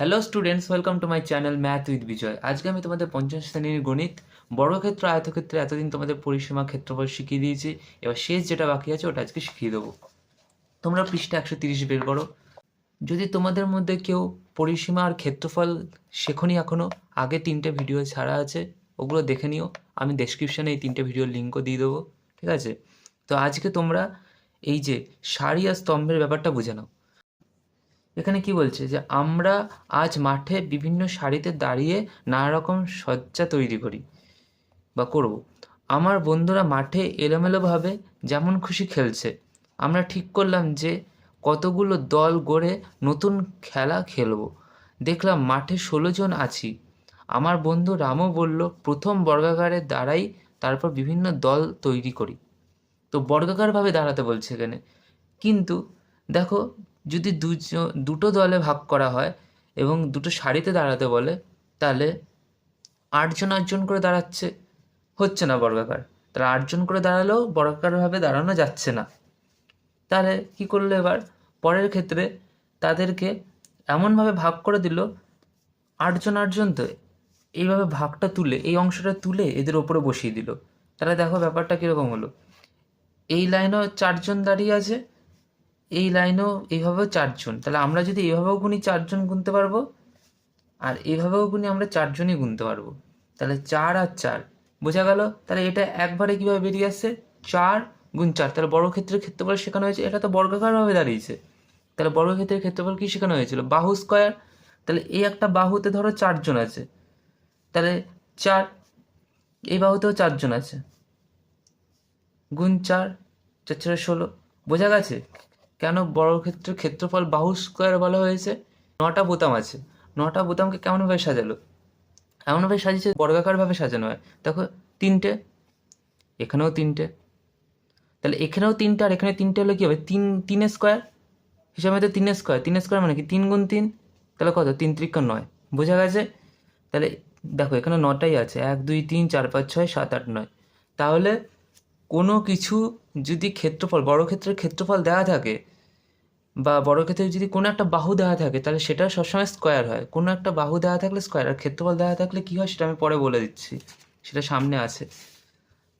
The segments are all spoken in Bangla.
Hello students welcome to my channel math with Bijoy আজকে আমি তোমাদের পঞ্চম শ্রেণির গণিত, বর্গক্ষেত্র, আয়তক্ষেত্রে এতদিন তোমাদের পরিসীমা ক্ষেত্রফল শিখিয়ে দিয়েছি। এবার শেষ যেটা বাকি আছে, ওটা আজকে শিখিয়ে দেবো। তোমরা পৃষ্ঠা একশো তিরিশ বের করো। যদি তোমাদের মধ্যে কেউ পরিসীমা আর ক্ষেত্রফল শেখনি এখনও আগে তিনটে ভিডিও ছাড়া আছে, ওগুলো দেখে নিও। আমি ডেসক্রিপশানে এই তিনটে ভিডিওর লিঙ্কও দিয়ে দেবো, ঠিক আছে? তো আজকে তোমরা এই যে সারি আর স্তম্ভের ব্যাপারটা বুঝে নাও। এখানে কি বলছে যে, আমরা আজ মাঠে বিভিন্ন সারিতে দাঁড়িয়ে নানা রকম সজ্জা তৈরি করি বা করব। আমার বন্ধুরা মাঠে এলোমেলোভাবে যেমন খুশি খেলছে। আমরা ঠিক করলাম যে, কতগুলো দল গড়ে নতুন খেলা খেলব। দেখলাম মাঠে ষোলো জন আছি। আমার বন্ধু রামও বলল, প্রথম বর্গাকারে দাঁড়াই, তারপর বিভিন্ন দল তৈরি করি। তো বর্গাকারভাবে দাঁড়াতে বলছে এখানে। কিন্তু দেখো যদি দুটো দলে ভাগ করা হয় এবং দুটো সারিতে দাঁড়াতে বলে, তাহলে আটজন আটজন করে দাঁড়াচ্ছে, হচ্ছে না বর্গাকার তাহলে আটজন করে দাঁড়ালেও বর্গাকারভাবে দাঁড়ানো যাচ্ছে না। তাহলে কি করল এবার? পরের ক্ষেত্রে তাদেরকে এমনভাবে ভাগ করে দিল, আটজন আটজন তো এইভাবে ভাগটা তুলে, এই অংশটা তুলে এদের ওপরে বসিয়ে দিল। তাহলে দেখো ব্যাপারটা কীরকম হলো। এই লাইনেও চারজন দাঁড়িয়ে আছে এই লাইনেও এইভাবেও চারজন। তাহলে আমরা যদি এইভাবেও গুনি চারজন গুনতে পারব? আর এইভাবেও গুনি আমরা চারজনই গুনতে পারব। তাহলে চার আর চার। বোঝা গেল? তাহলে এটা একবারে কীভাবে বেরিয়ে আসছে? চার গুণ চার। তাহলে বড় ক্ষেত্রের ক্ষেত্রফল শেখানো হয়েছে। এটা তো বর্গাকারভাবে দাঁড়িয়েছে। তাহলে বর্গক্ষেত্রের ক্ষেত্রফল কী শেখানো হয়েছিল? বাহু স্কয়ার। তাহলে এই একটা বাহুতে ধরো চারজন আছে। তাহলে চার, এই বাহুতেও চারজন আছে। গুণ চার চার চারে ষোলো। বোঝা গেছে? কেন বর্গক্ষেত্রের ক্ষেত্রফল বাহু স্কোয়ার বলা হয়েছে? নটা বোতাম আছে। নটা বোতামকে কেমনভাবে সাজালো? এমনভাবে সাজিয়েছে বর্গাকারভাবে সাজানো হয়। দেখো, তিনটে, এখানেও তিনটে। তাহলে এখানেও তিনটে আর এখানে তিনটে হলে কী হবে? তিন তিন স্কোয়ার হিসাবে তো তিন স্কোয়ার তিন স্কোয়ার মানে কি? তিন গুণ তিন? তাহলে কত? তিন ত্রিকা নয়। বোঝা গেছে? তাহলে দেখো, এখানে নটাই আছে। এক, দুই, তিন, চার, পাঁচ, ছয়, সাত, আট, নয়। তাহলে কোনো কিছু যদি ক্ষেত্রফল, বড় ক্ষেত্রের ক্ষেত্রফল দেওয়া থাকে বা বড় ক্ষেত্রে যদি কোনো একটা বাহু দেওয়া থাকে, তাহলে সেটা সবসময় স্কোয়ার হয়। কোনো একটা বাহু দেওয়া থাকলে স্কোয়ার আর ক্ষেত্রফল দেওয়া থাকলে কী হয় সেটা আমি পরে বলে দিচ্ছি। সেটা সামনে আছে।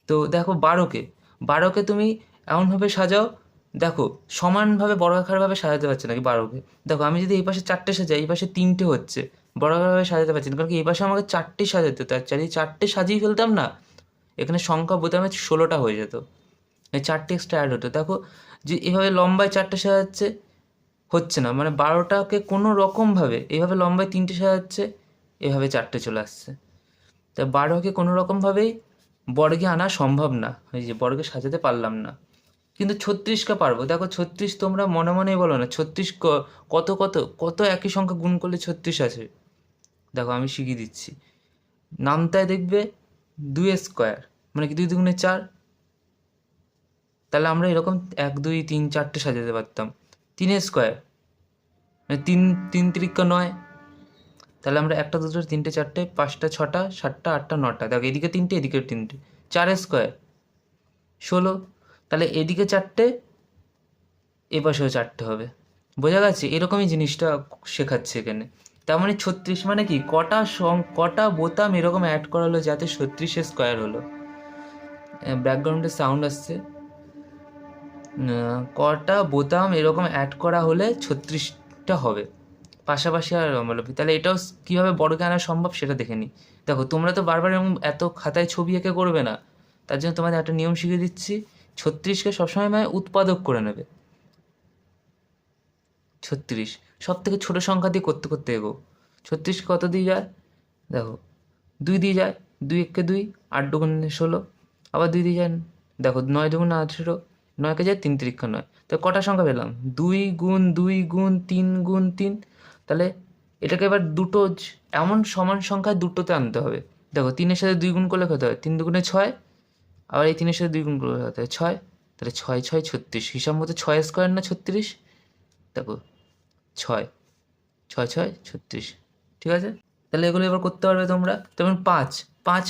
তো দেখো বারোকে। বারোকে তুমি এমনভাবে সাজাও, দেখো সমানভাবে বর্গাকারভাবে সাজাতে পারছে নাকি বারোকে? দেখো আমি যদি এই পাশে চারটে সাজাই, এই পাশে তিনটে হচ্ছে বর্গাকারভাবে সাজাতে পারছি না, কারণ কি এই পাশে আমাকে চারটে সাজাতে হতো আর চারি চারটে সাজিয়ে ফেলতাম না, এখানে সংখ্যা বোতামে ষোলোটা হয়ে যেত। এই চারটে এক্সট্রা অ্যাড হতো। দেখো, যে এভাবে লম্বায় চারটে সাজাচ্ছে, হচ্ছে না। মানে বারোটাকে কোনো রকমভাবে এইভাবে লম্বায় তিনটে সাজাচ্ছে, এভাবে চারটে চলে আসছে। তা বারোকে কোনো রকমভাবেই বর্গে আনা সম্ভব না। এই যে বর্গে সাজাতে পারলাম না। কিন্তু ছত্রিশকে পারব। দেখো, ছত্রিশ তোমরা মনে মনেই বলো না, ছত্রিশ কত কত কত একই সংখ্যা গুণ করলে ছত্রিশ আছে? দেখো, আমি শিখিয়ে দিচ্ছি। নামতায় দেখবে দুই স্কোয়ার মানে কি দুই দুগুণে চার? তাহলে আমরা এরকম এক, দুই, তিন, চারটে সাজাতে পারতাম। তিন স্কোয়ার মানে তিন তিন তিরিক্কা নয়। তাহলে আমরা একটা, দুটো, তিনটে, চারটে, পাঁচটা, ছটা, সাতটা, আটটা, নটা। দেখো, এদিকে তিনটে এদিকে তিনটে। চার স্কোয়ার ষোলো। তাহলে এদিকে চারটে, এ পাশেও চারটে হবে। বোঝা গেছে? এরকমই জিনিসটা শেখাচ্ছে এখানে। তার মানে ছত্রিশ মানে কি? কটা সং, কটা বোতাম এরকম অ্যাড করা হলো যাতে ছত্রিশে স্কোয়ার হলো। ব্যাকগ্রাউন্ডে সাউন্ড আসছে। কটা বোতাম এরকম অ্যাড করা হলে ছত্রিশটা হবে। পাশাপাশি আর লম্বালম্বি তাহলে এটাও কীভাবে বড়কে আনা সম্ভব সেটা দেখে নিই দেখো, তোমরা তো বারবার এরকম এত খাতায় ছবি এঁকে করবে না। তার জন্য তোমাদের একটা নিয়ম শিখিয়ে দিচ্ছি। ছত্রিশকে সবসময় মানে উৎপাদক করে নেবে। ছত্রিশ। সব থেকে ছোটো সংখ্যা দিয়ে করতে করতে এগো। ছত্রিশ কত দিয়ে যায়? দেখো, দুই দিয়ে যায়। দুই একে দুই, আট দুগুণে ষোলো। আবার দুই দিয়ে যায়। দেখো, নয় দুগুণে আঠেরো। নয়কে যায় তিন তিরিক্ষা নয়। তো কটা সংখ্যা পেলাম? দুই গুণ দুই গুণ, তিন গুণ, তিন। তাহলে এটাকে এবার দুটো এমন সমান সংখ্যায় দুটোতে আনতে হবে। দেখো, তিনের সাথে দুই গুণ করলে কত হয়? তিন দুগুণে ছয়। আবার এই তিনের সাথে দুই গুণ করলে কত হয়? ছয়। তাহলে ছয় ছয়, ছত্রিশ। হিসাব মতো ছয় স্কোয়ার না ছত্রিশ? দেখো, ছয়। ছয় ছয়, ছত্রিশ। ঠিক আছে? তাহলে এগুলো এবার করতে পারবে তোমরা? তেমন পাঁচ। পাঁচ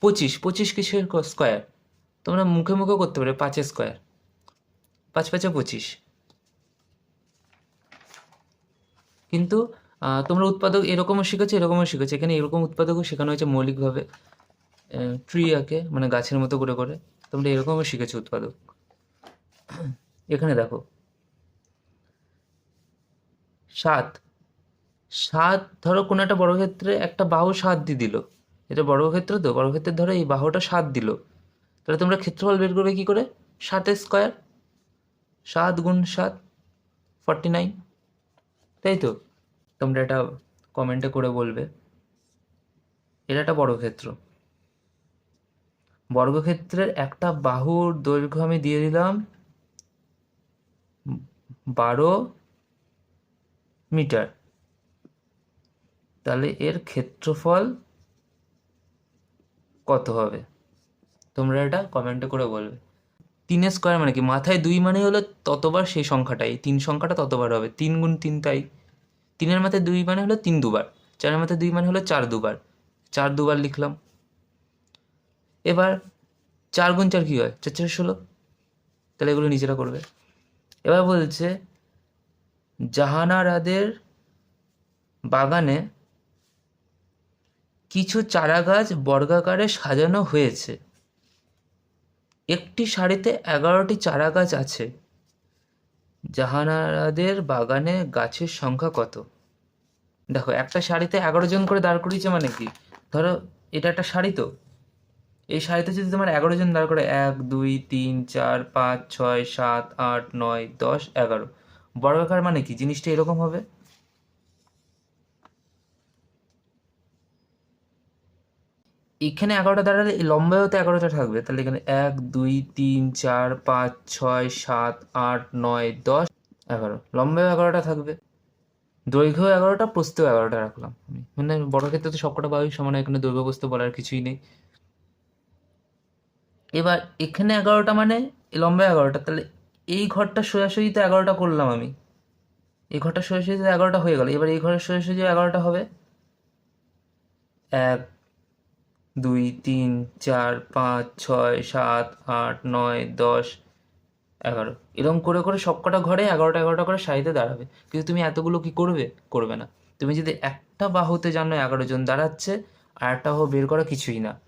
পঁচিশ। পঁচিশ কিসের স্কোয়ার? তোমরা মুখে মুখে করতে পারবে পাঁচের স্কোয়ার পাঁচ পাঁচে পঁচিশ। কিন্তু তোমরা উৎপাদক এরকমও শিখেছো এরকমও শিখেছো। এখানে এরকম উৎপাদকও শেখানো হয়েছে মৌলিকভাবে। ট্রি আঁকে মানে গাছের মতো করে করে। তোমরা এরকমও শিখেছো উৎপাদক। এখানে দেখো। সাত। সাত, ধরো কোনো একটা বর্গক্ষেত্রে একটা বাহু সাত দিয়ে দিল। এটা বর্গক্ষেত্র তো? বর্গক্ষেত্রে ধরো এই বাহুটা সাত দিল। তাহলে তোমরা ক্ষেত্রফল বের করবে কী করে? সাতের স্কোয়ার, সাত গুণ সাত, ফর্টি নাইন। তাই তো? তোমরা এটা কমেন্টে করে বলবে। এটা একটা বর্গক্ষেত্র। বর্গক্ষেত্রের একটা বাহুর দৈর্ঘ্য আমি দিয়ে দিলাম বারো মিটার। তাহলে এর ক্ষেত্রফল কত হবে? তোমরা এটা কমেন্টে করে বলবে। তিনের স্কোয়ার মানে কি? মাথায় দুই মানে হলো ততবার সেই সংখ্যাটাই। তিন সংখ্যাটা ততবার হবে। তিন গুণ তিন তাই। তিনের মাথায় দুই মানে হলো তিন দুবার। চারের মাথায় দুই মানে হলো চার দুবার। চার দুবার লিখলাম। এবার চার গুণ চার কী হয়? চার চার ষোলো। তাহলে এগুলো নিজেরা করবে। এবার বলছে, জাহানারাদের বাগানে কিছু চারা গাছ বর্গাকারে সাজানো হয়েছে। একটি সারিতে এগারোটি চারা গাছ আছে। জাহানারাদের বাগানে গাছের সংখ্যা কত? দেখো, একটা শাড়িতে এগারো জন করে দাঁড় করিয়েছে মানে কি? ধরো, এটা একটা শাড়ি তো। এই শাড়িতে যদি তোমার এগারো জন দাঁড় করে, এক, দুই, তিন, চার, পাঁচ, ছয়, সাত, আট, নয়, দশ, এগারো। বর্গাকার মানে কি? জিনিসটা এরকম হবে? এখানে এগারোটা দাঁড়ালে লম্বায়ও তো এগারোটা থাকবে। তাহলে এখানে এক, দুই, তিন, চার, পাঁচ, ছয়, সাত, আট, নয়, দশ, এগারো। লম্বায়ও এগারোটা থাকবে। দৈর্ঘ্য এগারোটা, প্রস্থেও এগারোটা রাখলাম আমি। মানে বড় ক্ষেত্রে তো সবকটা বায়ু সমান, এখানে দৈর্ঘ্য, প্রস্থ বলার কিছুই নেই। এবার এখানে এগারোটা মানে লম্বা এগারোটা। তাহলে এই ঘরটা সোজাসুজি তো এগারোটা করলাম আমি। এই ঘরটা সোজাসুজি তো এগারোটা হয়ে গেল। এবার এই ঘরের সোজাসুজি এগারোটা হবে। এক দুই, তিন, চার, পাঁচ, ছয়, সাত, আট, নয়, দশ, এগারো। এরকম করে করে সবকটা ঘরে এগারোটা এগারোটা করে সারিতে দাঁড়াবে। কিন্তু তুমি এতগুলো কি করবে? করবে না। তুমি যদি একটা বাহুতে জানো এগারো জন দাঁড়াচ্ছে, আর একটা বাহু বের করা কিছুই না।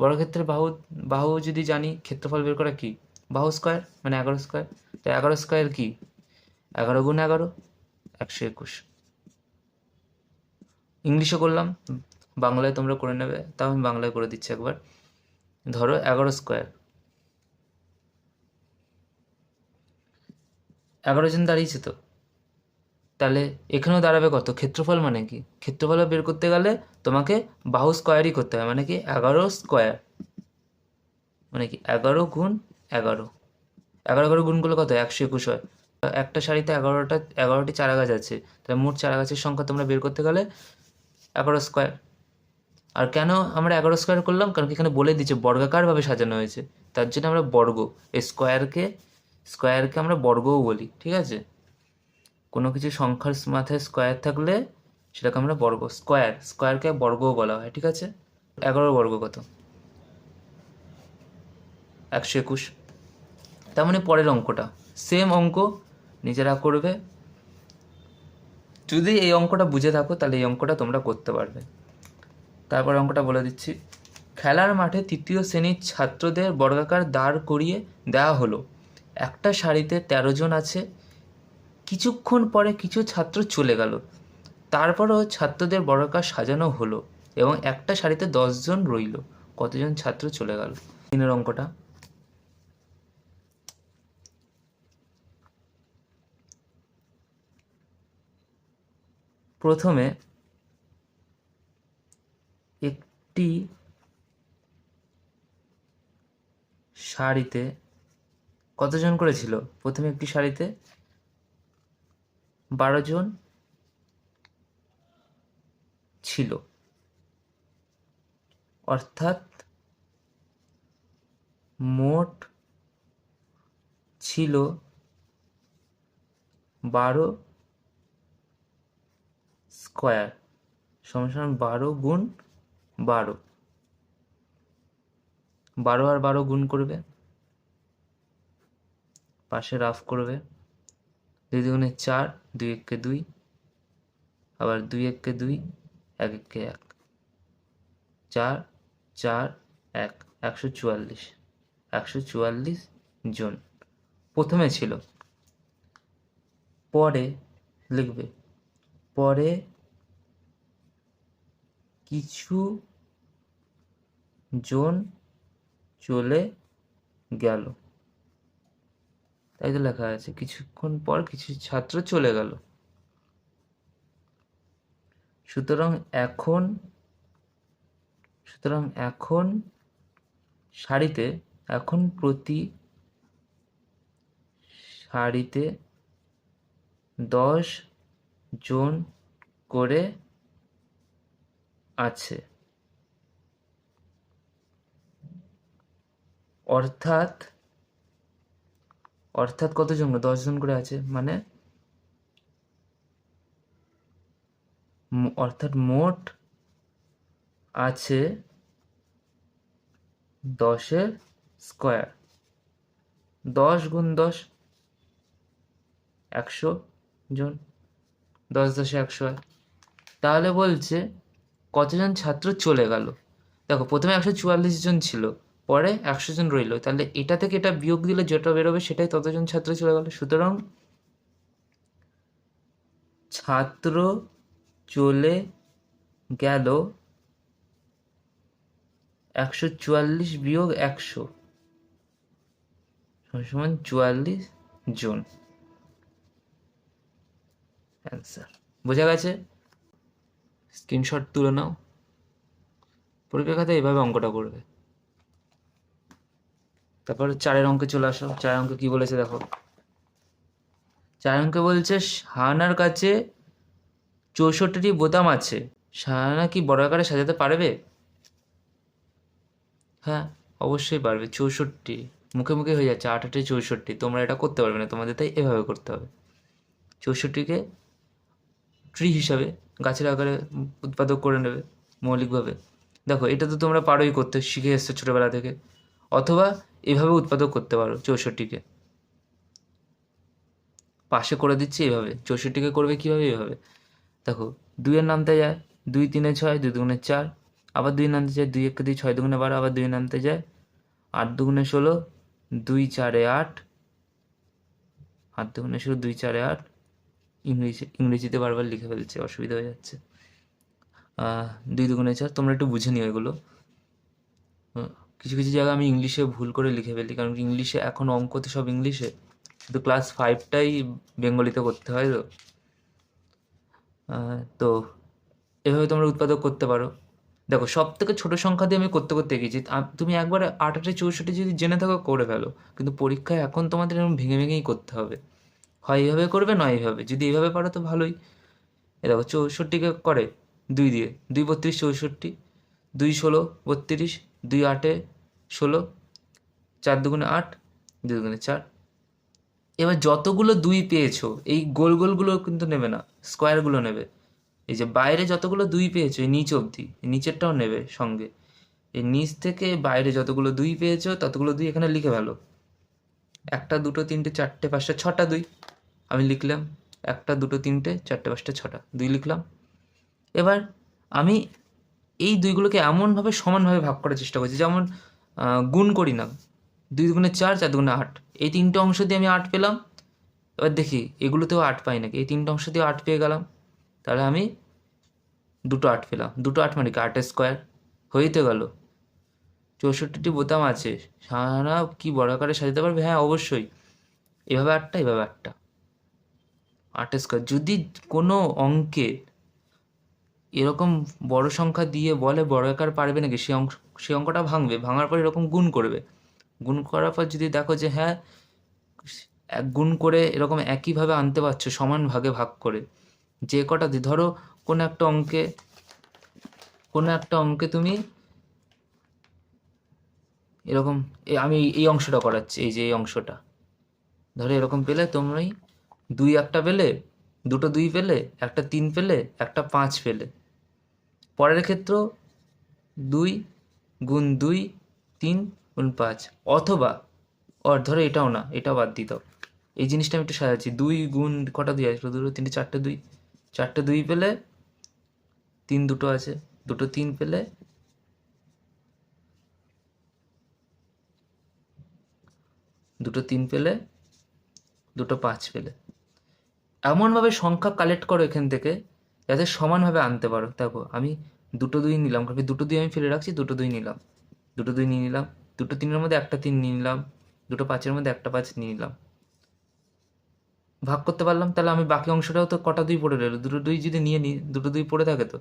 বড় ক্ষেত্রে বাহু বাহু যদি জানি, ক্ষেত্রফল বের করা কি? বাহু স্কোয়ার? মানে এগারো স্কোয়ার? তো এগারো স্কোয়ার কি? এগারো গুণ এগারো, একশো একুশ। ইংলিশে করলাম বাংলায় তোমরা করে নেবে, তাও আমি বাংলায় করে দিচ্ছি একবার। ধরো এগারো স্কোয়ার এগারো জন দাঁড়িয়েছে তো? তাহলে এখানেও দাঁড়াবে কত? ক্ষেত্রফল মানে কি? ক্ষেত্রফল বের করতে গেলে তোমাকে বাহু স্কোয়ারই করতে হয় মানে কি? এগারো স্কোয়ার মানে কি? এগারো গুণ এগারো। এগারো এগারো গুণ করলে কত? একশো একুশ হয়। একটা শাড়িতে এগারোটা, এগারোটি চারা গাছ আছে। তাহলে মোট চারা গাছের সংখ্যা তোমরা বের করতে গেলে এগারো স্কোয়ার আর কেন আমরা এগারো স্কোয়ার করলাম? কারণ এখানে বলে দিচ্ছে বর্গাকারভাবে সাজানো হয়েছে। তার জন্য আমরা বর্গ। এই স্কোয়ারকে স্কোয়ারকে আমরা বর্গও বলি, ঠিক আছে? কোনো কিছু সংখ্যার মাথায় স্কোয়ার থাকলে সেটাকে আমরা বর্গ। স্কোয়ার স্কোয়ারকে বর্গও বলা হয়, ঠিক আছে? এগারো বর্গ কত? একশো একুশ। তার মানে পরের অঙ্কটা। সেম অঙ্ক নিজেরা করবে। যদি এই অঙ্কটা বুঝে থাকো, তাহলে এই অঙ্কটা তোমরা করতে পারবে। তারপর অঙ্কটা বলে দিচ্ছি। খেলার মাঠে তৃতীয় শ্রেণির ছাত্রদের বর্গাকার দাঁড় করিয়ে দেওয়া হলো। একটা সারিতে তেরো জন আছে। কিছুক্ষণ পরে কিছু ছাত্র চলে গেল। তারপরও ছাত্রদের বর্গাকার সাজানো হলো এবং একটা সারিতে দশজন রইল। কতজন ছাত্র চলে গেল? তিনের অঙ্কটা। প্রথমে একটি শাড়িতে কতজন করেছিল? প্রথমে একটি শাড়িতে বারো জন ছিল। অর্থাৎ মোট ছিল বারো স্কোয়ার। সমান বারো গুণ বারো। বারো আর বারো গুণ করবে। পাশে রাফ করবে। দুই দুগুণে চার, দুই একে দুই। আবার দুই এককে দুই, এক এককে এক। চার চার, এক, একশো চুয়াল্লিশ। একশো চুয়াল্লিশ জন। প্রথমে ছিল। পরে লিখবে। পরে কিছু জন চলে গেল। তাই তো লেখা আছে, কিছুক্ষণ পর কিছু ছাত্র চলে গেল। সুতরাং এখন সুতরাং এখন সারিতে, এখন প্রতি সারিতে দশ জন করে আছে। অর্থাৎ অর্থাৎ কতজন? দশ জন করে আছে মানে? অর্থাৎ মোট আছে দশের স্কোয়ার। দশ গুণ দশ, একশো জন। দশ দশে একশো তাহলে বলছে কতজন ছাত্র চলে গেল? দেখো, প্রথমে একশো চুয়াল্লিশ জন ছিল। পরে একশো জন রইল। তাহলে এটা থেকে এটা বিয়োগ দিলে যেটা বেরোবে সেটাই ততজন ছাত্র চলে গেল। সুতরাং ছাত্র চলে গেল একশো চুয়াল্লিশ বিয়োগ একশো সমান চুয়াল্লিশ জন। অ্যান্সার বোঝা গেছে? স্ক্রিনশট তুলে নাও। পরীক্ষা খাতে এভাবে অঙ্কটা করবে। তারপর চারের অঙ্কে চলে আসো। চারের অঙ্কে কি বলেছে দেখো। চারের অঙ্কে বলছে, শাহানার কাছে চৌষট্টিটি বোতাম আছে। শাহানা কি বড় আকারে সাজাতে পারবে? হ্যাঁ অবশ্যই পারবে। চৌষট্টি। মুখে মুখে হয়ে যাচ্ছে আট আটে চৌষট্টি। তোমরা এটা করতে পারবে না, তোমাদের তাই এভাবে করতে হবে। চৌষট্টিকে ট্রি হিসাবে গাছের আকারে উৎপাদক করে নেবে, মৌলিকভাবে। দেখো, এটা তো তোমরা পারোই করতে, শিখে এসছো ছোটোবেলা থেকে। অথবা এভাবে উৎপাদক করতে পারো চৌষট্টিকে। পাশে করে দিচ্ছি এভাবে, চৌষট্টিকে করবে কীভাবে এভাবে? দেখো, দুইয়ের নামতে যায়, দুই তিনে ছয়, দুই দুগুণে চার, আবার দুই নামতে যায়, দুই একে দুই, ছয় দুগুণে বারো, আবার দুই নামতে যায়, আট দুগুণে ষোলো, দুই চারে আট আট দুগুণে ষোলো, দুই চারে আট, ইংরেজি, ইংরেজিতে বারবার লিখে ফেলছে, অসুবিধা হয়ে যাচ্ছে। দুই দুগুণে চার, তোমরা একটু বুঝে নিও এগুলো। কিছু কিছু জায়গায় আমি ইংলিশে ভুল করে লিখে ফেলি, কারণ ইংলিশে এখন অঙ্ক তো সব ইংলিশে। কিন্তু ক্লাস ফাইভটাই বেঙ্গলিতে করতে হয় তো। তো এভাবে তোমরা উৎপাদক করতে পারো। দেখো সব থেকে ছোটো সংখ্যা দিয়ে আমি করতে করতে গেছি তুমি একবারে আট আটে চৌষট্টি যদি জেনে থাকো করে ফেলো। কিন্তু পরীক্ষায় এখন তোমাদের এরকম ভেঙে ভেঙেই করতে হবে। হয় এইভাবে করবে, নয় এইভাবে। যদি এইভাবে পারো তো ভালোই। এ দেখো, চৌষট্টিকে করে দুই দিয়ে, দুই বত্রিশ, চৌষট্টি, দুই ষোলো, বত্রিশ দুই আটে ষোলো, চার দুগুণে আট, দুই দুগুণে চার। এবার যতগুলো দুই পেয়েছ, এই গোল গোলগুলো কিন্তু নেবে না, স্কোয়ারগুলো নেবে। এই যে বাইরে যতগুলো দুই পেয়েছ, এই নিচ অবধি নিচেরটাও নেবে সঙ্গে। এই নিচ থেকে বাইরে যতগুলো দুই পেয়েছ, ততগুলো দুই এখানে লিখে ফেলো। একটা, দুটো, তিনটে, চারটে, পাঁচটা, ছটা দুই। আমি লিখলাম, একটা, দুটো, তিনটে, চারটে, পাঁচটা, ছটা, দুই লিখলাম। এবার আমি এই দুইগুলোকে এমনভাবে সমানভাবে ভাগ করার চেষ্টা করছি। যেমন গুণ করি না। দুই দুগুণে চার চার দুগুণে আট। এই তিনটে অংশ দিয়ে আমি আট পেলাম। এবার দেখি, এগুলোতেও আট পাই নাকি? এই তিনটে অংশ দিয়ে আট পেয়ে গেলাম। তাহলে আমি দুটো আট পেলাম। দুটো আট মানে কি? আটের স্কোয়ার। হয়েই তো গেল। চৌষট্টিটি বোতাম আছে। সারা কি বড় আকারে সাজাতে পারবে? হ্যাঁ অবশ্যই। এভাবে আটটা এভাবে আটটা। আটের স্কোয়ার। যদি কোনো অঙ্কে এরকম বড় সংখ্যা দিয়ে বলে বড় আকার পারবে নাকি? সে অঙ্ক সে অঙ্কটা ভাঙবে, ভাঙার পর এরকম গুণ করবে। গুণ করার পর যদি দেখো যে হ্যাঁ এক গুণ করে এরকম একইভাবে আনতে পারছ, সমান ভাগে ভাগ করে। যে কটা দি- ধরো কোনো একটা অঙ্কে, কোনো একটা অঙ্কে তুমি এরকম আমি এই অংশটা করাচ্ছি, এই যে এই অংশটা। ধরো এরকম পেলে তোমরাই দুই একটা পেলে দুটো দুই পেলে, একটা তিন পেলে, একটা পাঁচ পেলে। পরের ক্ষেত্র দুই গুণ দুই, তিন গুণ পাঁচ। অথবা ওর ধরো এটাও না এটা বাদ দাও এই জিনিসটা আমি একটু সাজাচ্ছি। দুই গুণ কটা দুই আসলো? দুটো, তিনটে, চারটে দুই। চারটে দুই পেলে তিন দুটো আছে। দুটো তিন পেলে দুটো তিন পেলে দুটো পাঁচ পেলে। এমনভাবে সংখ্যা কালেক্ট করো এখান থেকে, যাতে সমানভাবে আনতে পারো। দেখো, আমি দুটো দুই নিলাম, কারণ দুটো দুই আমি ফেলে রাখছি, দুটো দুই নিলাম। দুটো দুই নিয়ে নিলাম, দুটো তিনের মধ্যে একটা তিন নিয়ে নিলাম, দুটো পাঁচের মধ্যে একটা পাঁচ নিয়ে নিলাম। ভাগ করতে পারলাম, তাহলে আমি বাকি অংশটাও তো কটা দুই পড়ে রইল। দুটো দুই যদি নিয়ে নিই, দুটো দুই পড়ে থাকে তো?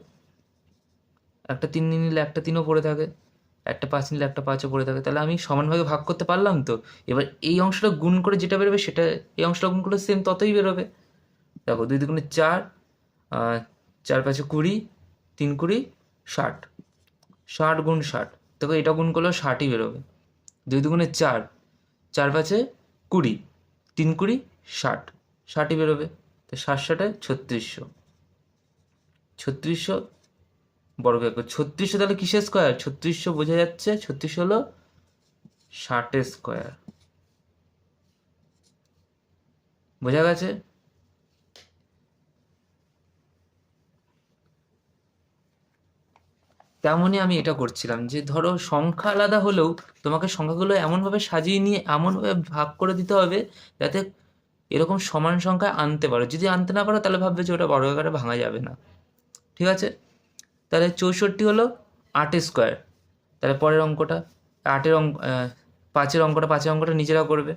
একটা তিন নিয়ে নিলে একটা তিনও পড়ে থাকে, একটা পাঁচ নিলে একটা পাঁচও পড়ে থাকে। তাহলে আমি সমানভাবে ভাগ করতে পারলাম তো? এবার এই অংশটা গুণ করে যেটা বেরোবে সেটা, এই অংশটা গুণ করলে সেম ততই বেরোবে। দেখো দুই দুগুণে চার চার পাঁচে কুড়ি, তিন কুড়ি, ষাট। ষাট গুণ ষাট। দেখো এটা গুণ করলেও ষাটই বেরোবে। দুই দুগুণে চার চার পাঁচে কুড়ি, তিন কুড়ি, ষাট। ষাটই বেরোবে। তো ষাট ষাটে ছত্রিশশো। ছত্রিশশো বর্গ একক ছত্রিশশো তাহলে কিসের স্কোয়ার ছত্রিশশো বোঝা যাচ্ছে, ছত্রিশশো হলো ষাটের স্কোয়ার বোঝা গেছে? তেমনই আমি এটা করছিলাম যে, ধরো সংখ্যা আলাদা হলেও তোমাকে সংখ্যাগুলো এমনভাবে সাজিয়ে নিয়ে এমনভাবে ভাগ করে দিতে হবে যাতে এরকম সমান সংখ্যা আনতে পারো। যদি আনতে না পারো, তাহলে ভাববে যে ওটা বড় আকারে ভাঙা যাবে না। ঠিক আছে? তাহলে চৌষট্টি হলো আটের স্কোয়ার। তাহলে পরের অঙ্কটা, আটের অঙ্ক পাঁচের অঙ্কটা পাঁচের অঙ্কটা নিজেরা করবে।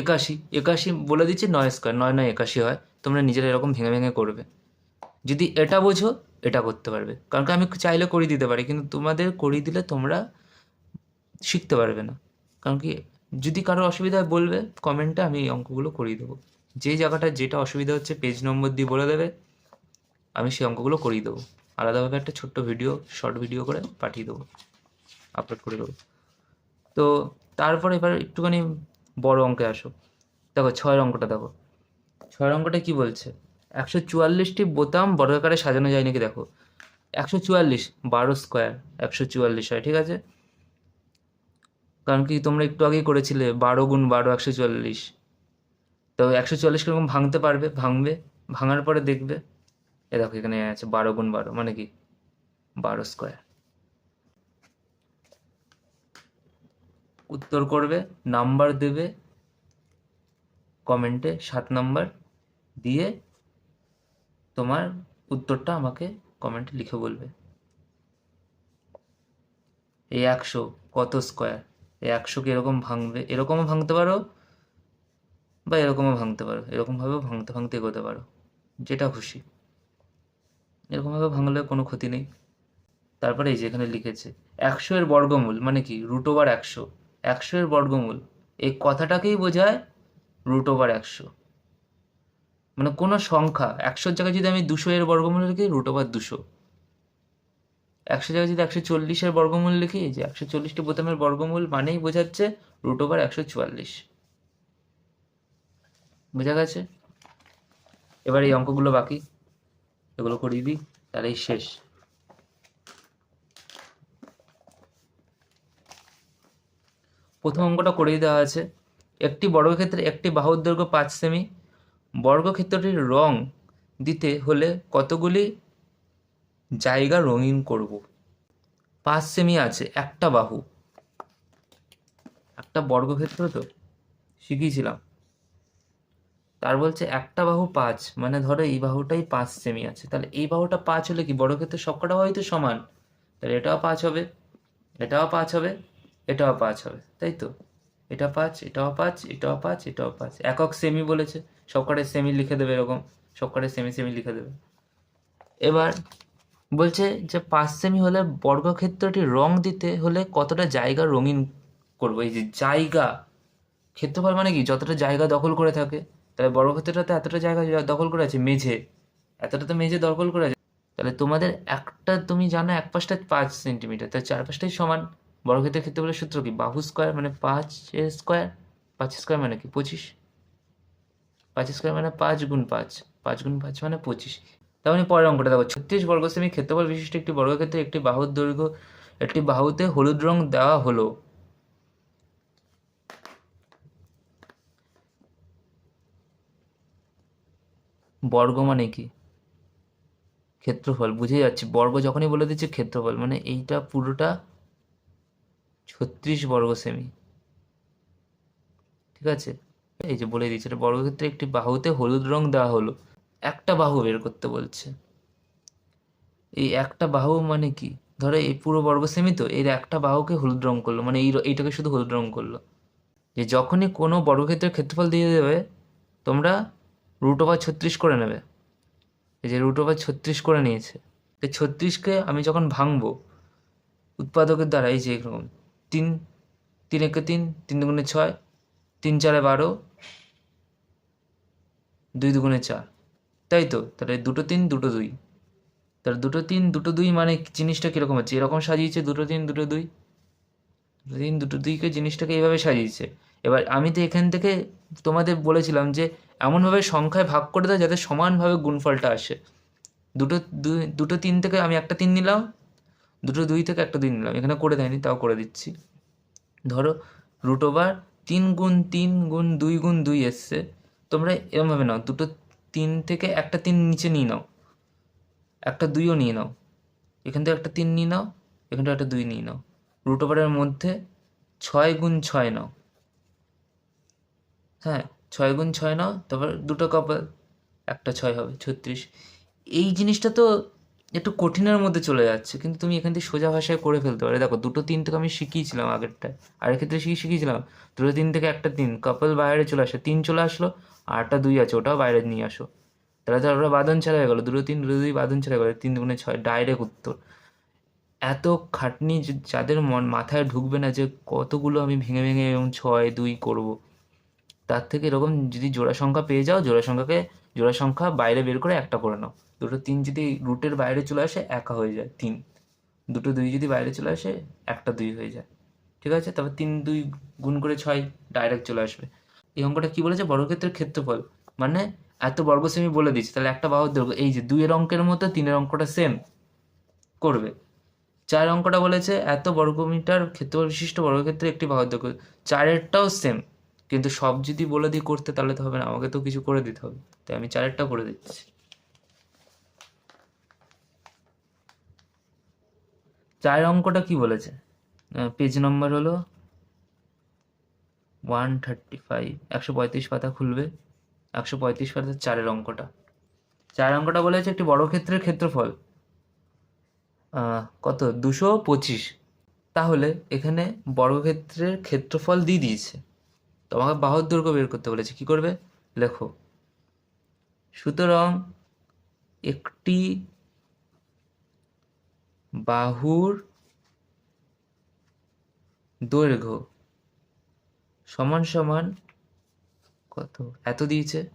একাশি একাশি বলে দিচ্ছি নয় স্কোয়ার, নয় নয় একাশি হয়, তোমরা নিজেরা এরকম ভেঙে ভেঙে করবে। যদি এটা বোঝো এটা করতে পারবে। কারণ আমি চাইলে করিয়ে দিতে পারি, কিন্তু তোমাদের করিয়ে দিলে তোমরা শিখতে পারবে না। কারণ কি যদি কারও অসুবিধা হয় বলবে, কমেন্টে আমি এই অঙ্কগুলো করিয়ে দেবো। যে জায়গাটা যেটা অসুবিধা হচ্ছে পেজ নম্বর দিয়ে বলে দেবে, আমি সেই অঙ্কগুলো করিয়ে দেবো। আলাদাভাবে একটা ছোট্ট ভিডিও শর্ট ভিডিও করে পাঠিয়ে দেবো আপলোড করে দেবো। তো তারপর এবার একটুখানি বড় অঙ্কে আসো। দেখো, ছয়ের অঙ্কটা দেখো। ছয়ের অঙ্কটা কি বলছে? একশো চুয়াল্লিশটি বোতাম বড় আকারে সাজানো যায় নাকি দেখো? একশো চুয়াল্লিশ, বারো স্কোয়ার, একশো চুয়াল্লিশ হয়, ঠিক আছে? কারণ কি তোমরা একটু আগেই করেছিলে, বারো গুণ বারো, একশো চুয়াল্লিশ। তো একশো চুয়াল্লিশ কীরকম ভাঙতে পারবে? ভাঙবে, ভাঙার পরে দেখবে। এ দেখো, এখানে আছে বারো গুণ বারো মানে কি? বারো স্কোয়ার। উত্তর করবে, নাম্বার দেবে, কমেন্টে সাত নাম্বার দিয়ে তোমার উত্তরটা আমাকে কমেন্টে লিখে বলবে। এই একশো কত স্কোয়ার এই একশোকে এরকম ভাঙবে? এরকমও ভাঙতে পারো বা এরকমও ভাঙতে পারো। এরকমভাবেও ভাঙতে ভাঙতে এগোতে পারো। যেটা খুশি। এরকমভাবে ভাঙলে কোনো ক্ষতি নেই। তারপরে এই যে এখানে লিখেছে, একশো এর বর্গমূল মানে কি? রুট ওভার একশো। একশো এর বর্গমূল। এই কথাটাকেই বোঝায় রুট ওভার একশো। মানে কোনো সংখ্যা, একশোর জায়গায় যদি আমি দুশো এর বর্গমূল লিখি রুট ওভার দুশো। একশো জায়গায় যদি একশো চল্লিশের বর্গমূল লিখি যে একশো চল্লিশটি বোতামের বর্গমূল মানেই বোঝাচ্ছে রুট ওভার একশো চুয়াল্লিশ। বোঝা গেছে? এবার এই অঙ্কগুলো বাকি, এগুলো করিয়ে দিই তাহলেই শেষ। প্রথম অঙ্কটা করিয়ে দেওয়া আছে। একটি বর্গক্ষেত্রে একটি বাহুর দৈর্ঘ্য পাঁচ সেমি বর্গক্ষেত্রটির রং দিতে হলে কতগুলি জায়গা রঙিন করব? পাঁচ সেমি আছে, একটা বাহু। একটা বর্গক্ষেত্র তো, শিখিয়েছিলাম। তার বলছে একটা বাহু পাঁচ মানে ধরো এই বাহুটাই পাঁচ সেমি আছে। তাহলে এই বাহুটা পাঁচ হলে কি বর্গক্ষেত্রে সবকটা বাহুই তো সমান? তাহলে এটাও পাঁচ হবে, এটাও পাঁচ হবে, এটাও পাঁচ হবে, তাই তো? এটা পাঁচ, এটাও পাঁচ এটাও পাঁচ এটাও পাঁচ। একক সেমি বলেছে সবকটায় সেমি লিখে দেবে এরকম সবকটায় সেমি সেমি লিখে দেবে। এবার বলছে যে পাঁচ সেমি হলে বর্গক্ষেত্রটি রং দিতে হলে কতটা জায়গা রঙিন করব? এই যে জায়গা, ক্ষেত্রফল মানে কি? যতটা জায়গা দখল করে থাকে, তাহলে বর্গক্ষেত্রটাতে এতটা জায়গা দখল করে আছে, মেঝে। এতটা তো মেঝে দখল করে আছে। তাহলে তোমাদের একটা, তুমি জানো এক পাশটা পাঁচ সেন্টিমিটার তাহলে চার পাশটাই সমান। বর্গক্ষেত্রের ক্ষেত্রফলের সূত্র কি? বাহু স্কোয়ার মানে পাঁচ স্কোয়ার পাঁচ স্কোয়ার মানে কি? পঁচিশ। পাঁচ স্কোয়ার মানে পাঁচ গুণ পাঁচ। পাঁচ গুণ পাঁচ মানে পঁচিশ। তার মানে পরের অঙ্কটা দেখো, ছত্রিশ বর্গ সেমি ক্ষেত্রফল বিশিষ্ট একটি বর্গক্ষেত্রে একটি বাহুর দৈর্ঘ্য, একটি বাহুতে হলুদ রং দেওয়া হলো। বর্গ মানে কি? ক্ষেত্রফল বুঝে যাচ্ছে। বর্গ যখনই বলে দিচ্ছে ক্ষেত্রফল মানে এইটা পুরোটা ছত্রিশ বর্গ সেমি ঠিক আছে? এই যে বলে দিচ্ছে এটা বর্গক্ষেত্রে একটি বাহুতে হলুদ রং দেওয়া হলো। একটা বাহু বের করতে বলছে। এই একটা বাহু মানে কি? ধরো এই পুরো বর্গ সেমি তো, এর একটা বাহুকে হলুদ রং করল মানে এই এইটাকে শুধু হলুদ রং করল। যে যখনই কোনো বর্গক্ষেত্রের ক্ষেত্রফল দিয়ে দেবে, তোমরা রুট ওভার ছত্রিশ করে নেবে। এই যে রুট ওভার ছত্রিশ করে নিয়েছে। এই ছত্রিশকে আমি যখন ভাঙবো, উৎপাদকের দ্বারা, এই যে এরকম তিন তিন একে তিন তিন দুগুণে ছয়, তিন চারে বারো, দুই দুগুণে চার। তাই তো? তাহলে দুটো তিন, দুটো দুই। তাহলে দুটো তিন, দুটো দুই মানে জিনিসটা কীরকম হচ্ছে? এরকম সাজিয়েছে দুটো তিন, দুটো দুই। দুটো তিন, দুটো দুইকে জিনিসটাকে এইভাবে সাজিয়েছে। এবার আমি তো এখান থেকে তোমাদের বলেছিলাম যে এমনভাবে সংখ্যায় ভাগ করে দাও যাতে সমানভাবে গুণফলটা আসে। দুটো দুই, দুটো তিন থেকে আমি একটা তিন নিলাম দুটো দুই থেকে একটা দুই নিলাম। এখানে করে দেয়নি, তাও করে দিচ্ছি। ধরো রুট ওভার তিন গুণ তিন গুণ দুই গুণ দুই এসছে। তোমরা এরমভাবে নাও, দুটো তিন থেকে একটা তিন নিচে নিয়ে নাও। একটা দুইও নিয়ে নাও। এখান থেকে একটা তিন নিয়ে নাও, এখান থেকে একটা দুই নিয়ে নাও। রুট ওভারের মধ্যে ছয় গুণ ছয় নাও। হ্যাঁ ছয় গুণ ছয় নাও, তারপর দুটো কপাল একটা ছয় হবে, ছত্রিশ। এই জিনিসটা তো একটু কঠিনের মধ্যে চলে যাচ্ছে, কিন্তু তুমি এখান থেকে সোজা ভাষায় করে ফেলতে পারো। দেখো, দুটো তিন থেকে আমি শিখিয়েছিলাম আগেরটায়। আর ক্ষেত্রে শিখি, শিখিয়েছিলাম, দুটো তিন থেকে একটা তিন। কাপল বাইরে চলে আসে, তিন চলে আসলো একটা দুই আছে, ওটাও বাইরে নিয়ে আসো। তাহলে তো ওরা বাদন ছাড়া হয়ে গেলো, দুটো তিন, দুটো দুই বাদন ছাড়া হয়ে গেলো, তিন দুগুণে ছয় ডাইরেক্ট উত্তর। এত খাটনি যাদের মন, মাথায় ঢুকবে না যে কতগুলো আমি ভেঙে ভেঙে এরকম ছয়, দুই করব। তার থেকে এরকম যদি জোড়া সংখ্যা পেয়ে যাও, জোড়া সংখ্যাকে, জোড়া সংখ্যা বাইরে বের করে একটা করে নাও। দুটো তিন যদি রুটের বাইরে চলে আসে, একা হয়ে যায় তিন। দুটো দুই যদি বাইরে চলে আসে, একটা দুই হয়ে যায়। ঠিক আছে? তারপর তিন, দুই গুণ করে ছয় ডাইরেক্ট চলে আসবে। এই অঙ্কটা কী বলেছে? বর্গক্ষেত্রের ক্ষেত্রফল। মানে এত বর্গ সেমি বলে দিচ্ছে তাহলে একটা বাহুর দৈর্ঘ্য, এই যে দুইয়ের অঙ্কের মতো তিনের অঙ্কটা সেম করবে। চার অঙ্কটা বলেছে, এত বর্গমিটার ক্ষেত্রফল বিশিষ্ট বর্গক্ষেত্রে একটি বাহুর দৈর্ঘ্য, চারেরটাও সেম কিন্তু সব যদি বলে দিই করতে, তাহলে তো হবে না। আমাকে তো কিছু করে দিতে হবে। তাই আমি চারেরটা করে দিচ্ছি। চার অঙ্কটা কি বলেছে? পেজ নম্বর হলো ওয়ান থার্টি ফাইভ একশো পঁয়ত্রিশ পাতা খুলবে। একশো পঁয়ত্রিশ পাতা চারের অঙ্কটা। চার অঙ্কটা বলেছে একটি বড় ক্ষেত্রের ক্ষেত্রফল কত? দুশো পঁচিশ। তাহলে এখানে বর্গক্ষেত্রের ক্ষেত্রফল দিয়ে দিয়েছে। তোমাকে বাহুর দৈর্ঘ্য বের করতে বলেছে। কি করবে? লেখো। সুতরাং একটি বাহুর দৈর্ঘ্য সমান সমান কত? এত দিয়েছে।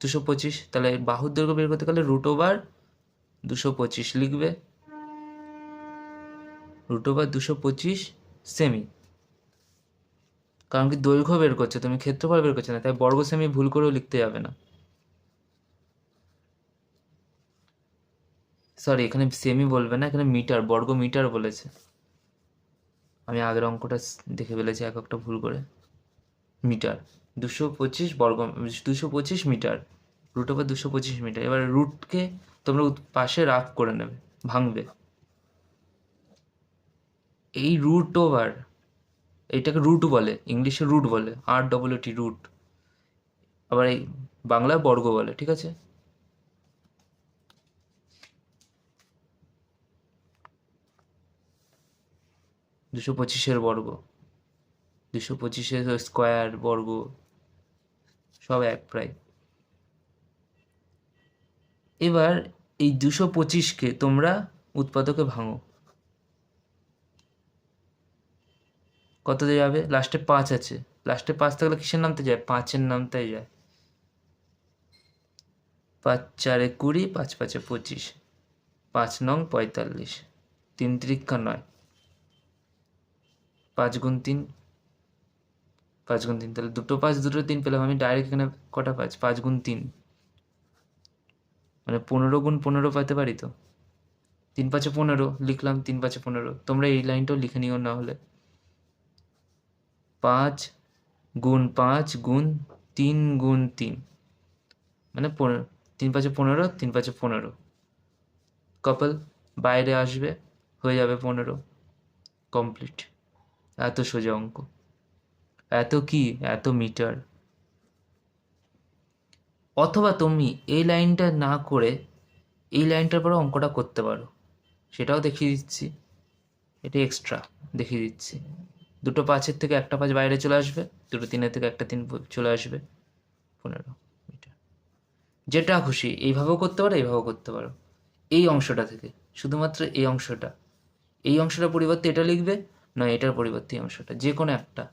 দুশো পঁচিশ। তাহলে বাহুর দৈর্ঘ্য বের করতে গেলে রুট ওভার দুশো পঁচিশ লিখবে। রুট ওভার দুশো পঁচিশ সেমি কারণ কি দৈর্ঘ্য বের করছে, তুমি ক্ষেত্রফল বের করছে না, তাই বর্গ সেমি ভুল করেও লিখতে যাবে না। সরি এখানে সেমি বলবে না, এখানে মিটার বর্গ মিটার বলেছে। আমি আগের অঙ্কটা দেখে ফেলেছি এক একটা ভুল করে। মিটার দুশো পঁচিশ বর্গ, দুশো পঁচিশ মিটার রুট ওভার দুশো পঁচিশ মিটার এবার রুটকে তোমরা পাশে রাফ করে নেবে, ভাঙবে। এই রুট ওভার এইটাকে রুট বলে, ইংলিশে রুট বলে আর ডবল টি রুট আবার এই বাংলায় বর্গ বলে, ঠিক আছে? দুশো পঁচিশের বর্গ, দুশো পঁচিশের স্কোয়ার বর্গ, সব এক প্রায়। এবার এই দুশো পঁচিশকে তোমরা উৎপাদকে ভাঙো। কততে যাবে? লাস্টে পাঁচ আছে। লাস্টে পাঁচ থাকলে কিসের নামতে যায়? পাঁচের নামতে যায়। পাঁচ চারে কুড়ি, পাঁচ পাঁচে পঁচিশ। পাঁচ নং পঁয়তাল্লিশ। তিন ত্রিক্ষা নয়। পাঁচ গুণ তিন। পাঁচ গুণ তিন, তাহলে দুটো পাঁচ, দুটো তিন পেলাম। আমি ডাইরেক্ট এখানে কটা পাঁচ? পাঁচ গুণ তিন। মানে পনেরো গুণ পনেরো পেতে পারি তো? তিন পাঁচে পনেরো, লিখলাম তিন পাঁচে পনেরো। তোমরা এই লাইনটাও লিখে নিও না হলে। পাঁচ গুণ পাঁচ গুণ তিন গুণ তিন। মানে পনেরো, তিন পাঁচে পনেরো, তিন পাঁচে পনেরো। কাপল বাইরে আসবে, হয়ে যাবে পনেরো। কমপ্লিট। এত সোজা অঙ্ক। এত কি? এত মিটার। অথবা তুমি এই লাইনটা না করে এই লাইনটার পরে অঙ্কটা করতে পারো। সেটাও দেখিয়ে দিচ্ছি। এটা এক্সট্রা দেখিয়ে দিচ্ছি। দুটো পাঁচের থেকে একটা পাঁচ বাইরে চলে আসবে, দুটো তিনের থেকে একটা তিন চলে আসবে। পনেরো মিটার। যেটা খুশি, এইভাবেও করতে পারো, এইভাবেও করতে পারো। এই অংশটা থেকে, শুধুমাত্র এই অংশটা। এই অংশটার পরিবর্তে এটা লিখবে, না, এটার পরিবর্তে এই অংশটা। যে কোনো একটা।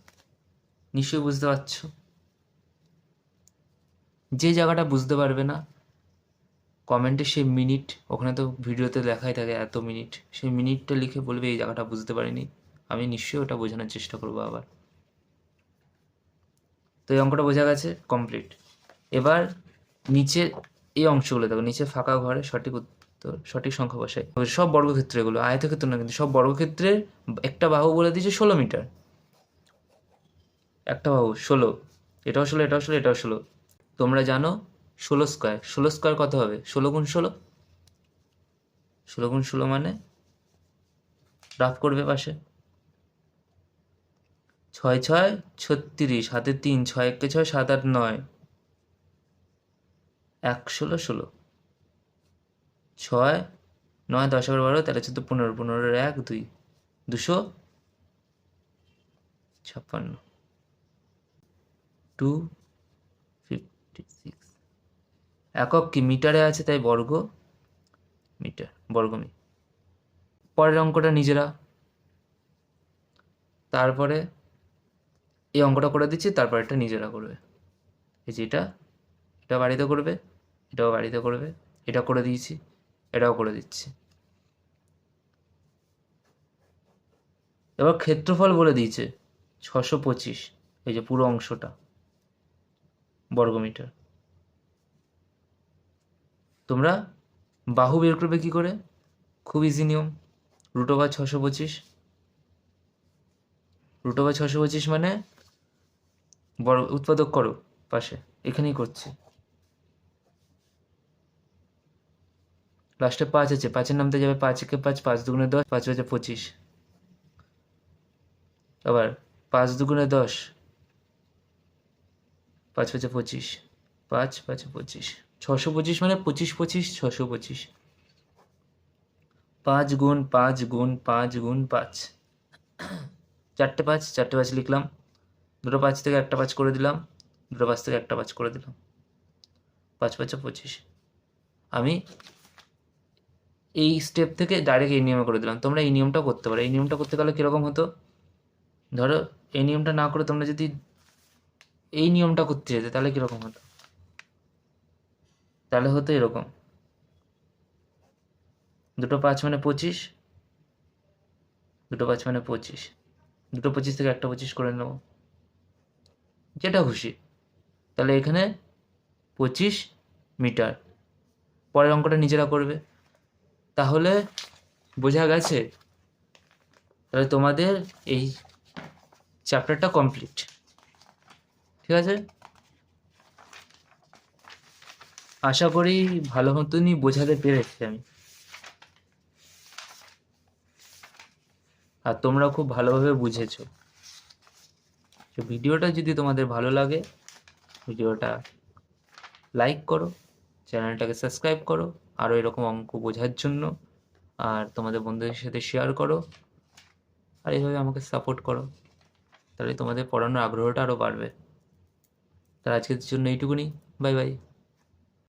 নিশ্চয়ই বুঝতে পারছ? যে জায়গাটা বুঝতে পারবে না, কমেন্টে সেই মিনিট, ওখানে তো ভিডিওতে লেখাই থাকে এত মিনিট, সেই মিনিটটা লিখে বলবে, এই জায়গাটা বুঝতে পারিনি। আমি নিশ্চয়ই ওটা বোঝানোর চেষ্টা করব আবার। তো এই অঙ্কটা বোঝা গেছে কমপ্লিট এবার নিচে এই অংশগুলো দেখো, নিচে ফাঁকা ঘরে সঠিক উত্তর, সঠিক সংখ্যা বসাই। সব বর্গক্ষেত্র এগুলো আয়তক্ষেত্র না কিন্তু সব বর্গক্ষেত্রের একটা বাহু বলে দিয়েছে ষোলো মিটার। একটা বাহু, ষোলো। এটাও ষোলো এটাও ষোলো এটাও ষোলো। তোমরা জানো ষোলো স্কোয়ার ষোলো স্কোয়ার কত হবে? ষোলো গুণ ষোলো। ষোলো গুণ ষোলো মানে রাফ করবে পাশে। ছয় ছয় ছত্রিশ, হাতে তিন, ছয় একে ছয়, সাত আট নয়। এক ষোলো ষোলো। ছয়, নয়, দশ এগারো বারো, তেরো, চোদ্দ, পনেরো পনেরোর এক, দুই। দুশো ছাপ্পান্ন। Two, fifty six. একক কি মিটারে আছে তাই বর্গ? মিটার, বর্গমি। পরের অঙ্কটা নিজেরা। তারপরে এই অঙ্কটা করে দিচ্ছি, তারপর এটা নিজেরা করবে। এই যে এটা এটা বাড়িতে করবে, এটাও বাড়িতে করবে, এটা করে দিয়েছি, এটাও করে দিচ্ছি। এবার ক্ষেত্রফল বলে দিয়েছে ছশো পঁচিশ, এই যে পুরো অংশটা, বর্গমিটার। তোমরা বাহু বের করবে কি করে? খুব ইজি নিয়ম রুট ওভার ছশো পঁচিশ। রুট ওভার ছশো পঁচিশ মানে বড় উৎপাদক করো পাশে। এখানেই করছি। লাস্টে পাঁচ আছে। পাঁচের নামতে যাবে পাঁচ একে পাঁচ পাঁচ দুগুণে দশ, পাঁচ হচ্ছে পঁচিশ। আবার পাঁচ দুগুণে দশ, পাঁচ হচ্ছে পঁচিশ, পাঁচ পাঁচ পঁচিশ। ছশো পঁচিশ মানে পঁচিশ পঁচিশ, ছশো পঁচিশ। পাঁচ গুণ পাঁচ গুণ পাঁচ গুণ, পাঁচ। চারটে পাঁচ চারটে পাঁচ লিখলাম। দুটো পাঁচ থেকে একটা পাঁচ করে দিলাম, দুটো পাঁচ থেকে একটা পাঁচ করে দিলাম। পাঁচ পাঁচে পঁচিশ। আমি এই স্টেপ থেকে ডাইরেক্ট এই নিয়মে করে দিলাম। তোমরা এই নিয়মটা করতে পারো। এই নিয়মটা করতে গেলে কীরকম হতো? ধরো, এই নিয়মটা না করে তোমরা যদি এই নিয়মটা করতে যেতে, তাহলে কীরকম হতো? তাহলে হতো এরকম। দুটো পাঁচ মানে পঁচিশ। দুটো পাঁচ মানে পঁচিশ। দুটো পঁচিশ থেকে একটা পঁচিশ করে নেব। যেটা খুশি। তাহলে এখানে পঁচিশ মিটার। পরের অঙ্কটা নিজেরা করবে। তাহলে বোঝা গেছে। তাহলে তোমাদের এই চ্যাপ্টারটা কমপ্লিট। ঠিক আছে? আশা করি ভালো মতনই বোঝাতে পেরেছি আমি। আর তোমরা খুব ভালোভাবে বুঝেছ। তো ভিডিওটা যদি তোমাদের ভালো লাগে, ভিডিওটা লাইক করো চ্যানেলটাকে সাবস্ক্রাইব করো, আরও এরকম অঙ্ক বোঝার জন্য, আর তোমাদের বন্ধুদের সাথে শেয়ার করো, আর এইভাবে আমাকে সাপোর্ট করো, তাহলে তোমাদের পড়ানোর আগ্রহটা আরও বাড়বে। তার আজকের জন্য এইটুকুনি বাই বাই